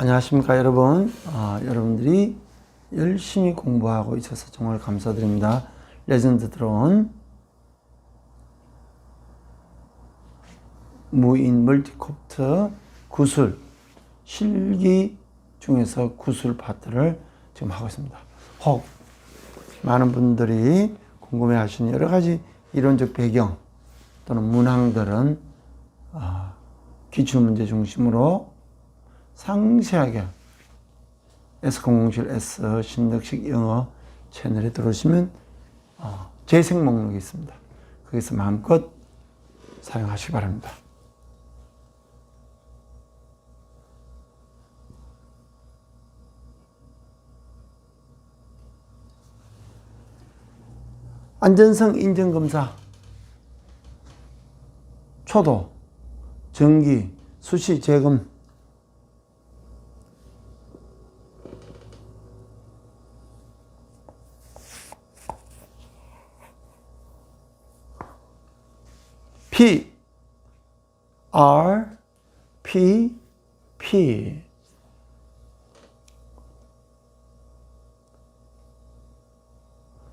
안녕하십니까 여러분. 아, 여러분들이 열심히 공부하고 있어서 정말 감사드립니다. 레전드 드론 무인 멀티콥트 구슬 실기 중에서 구슬 파트를 지금 하고 있습니다. 혹 많은 분들이 궁금해 하시는 여러 가지 이론적 배경 또는 문항들은 아, 기출문제 중심으로 상세하게 S007S 신덕식 영어 채널에 들어오시면 어, 재생 목록이 있습니다. 거기서 마음껏 사용하시기 바랍니다. 안전성 인증검사 초도 전기 수시 재검 R P P.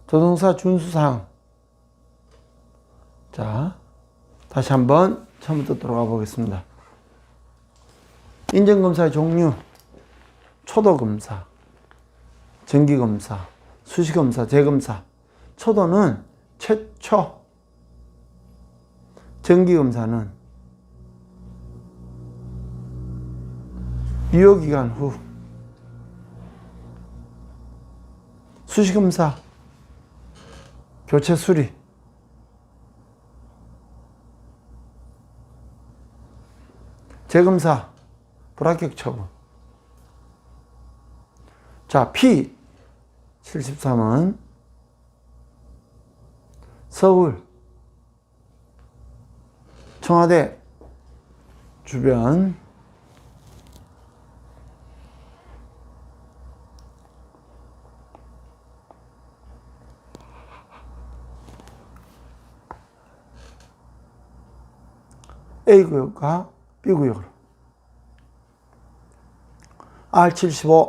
조동사 준수사항 자 다시 한번 처음부터 돌아가 보겠습니다. 인정검사의 종류 초도검사 정기검사 수시검사 재검사. 초도는 최초 정기검사는 유효기간 후 수시검사 교체 수리 재검사 불합격 처분. 자 P 73은 서울 청와대 주변. A구역과 B구역으로. R75